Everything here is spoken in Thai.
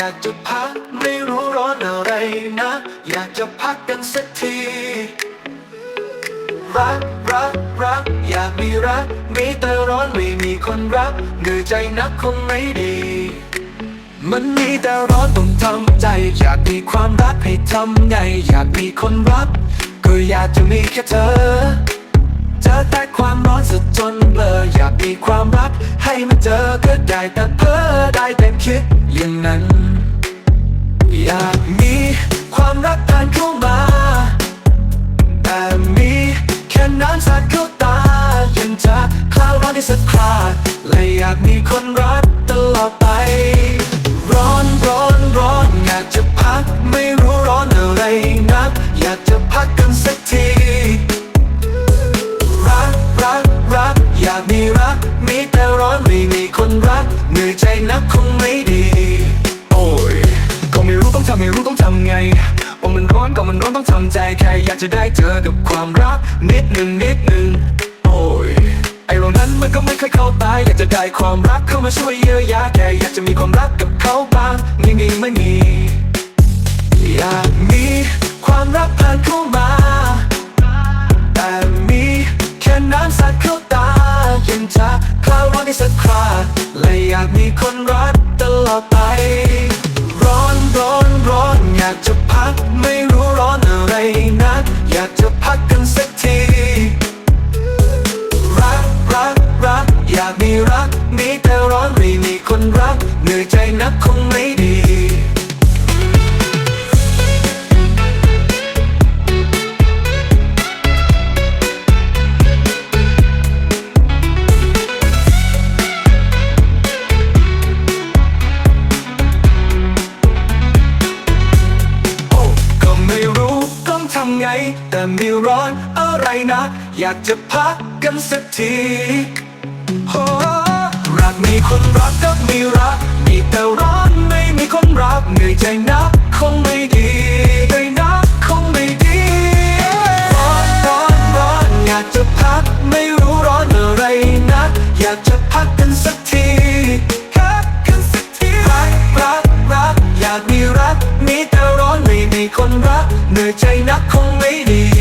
อยากจะพักไม่รู้ร้อนอะไรนะ อยากจะพักกันสักที รักรักรัก อยากมีรัก มีแต่ร้อนไม่มีคนรักเหนื่อยใจนักคงไม่ดี มันมีแต่ร้อนต้องทำใจ อยากมีความรักให้ทำไง อยากมีคนรัก ก็อยากจะมีแค่เธอเจอแต่ความร้อนสุดจนเบลออยากมีความรักให้มันเจอก็ได้แต่เพ้อ น้ำสาดเข้าตายังจะคลาวร้อนที่สักคราและอยากมีคนรักตลอดไป ร้อนร้อนร้อนอยากจะพักไม่รู้ร้อนอะไรนัก อยากจะพักกันสักที รักรักรักอยากมีรัก มีแต่ร้อนไม่มีคนรักเหนื่อยใจนักคงไม่ดี โอ้ยก็ไม่รู้ต้องทำไม่รู้ต้องทำไง อนก็มันร้อนต้องทำใจแค่อยากจะได้เจอกับความรักนิดหนึ่งนิดหนึ่งโอ้ยไอ้เรื่องนั้นมันก็ไม่เคยเข้าตายอยากจะได้ความรักเข้ามาช่วยเยียวยาแค่อยากจะมีความรักกับเขาบ้างไม่มีไม่มีอยากมีความรักผ่านเข้ามาแต่มีแค่น้ำสาดเข้าตายังจะคลาวร้อนที่สักคราและอยากมีคนรักตลอดไป ร้อนร้อนร้อนอยากจะพักไม่ คนรัก เหนื่อยใจนักคงไม่ดีโอ้ก็ไม่รู้ต้องทำไงแต่มีร้อนอะไรนะ อยากจะพักกันสักทีีคนรักก็มีรัก มีแต่ร้อนไม่มีคนรักเหนื่อยใจนักคงไม่ดีใจนักคงไม่ดีร้อนร้อนร้อนอยากจะพักไม่รู้ร้อนอะไรนัก อยากจะพักกันสักทีพักกันสักทีรักรักรักอยากมีรัก มีแต่ร้อนไม่มีคนรักเหนื่อยใจนักคงไม่ดี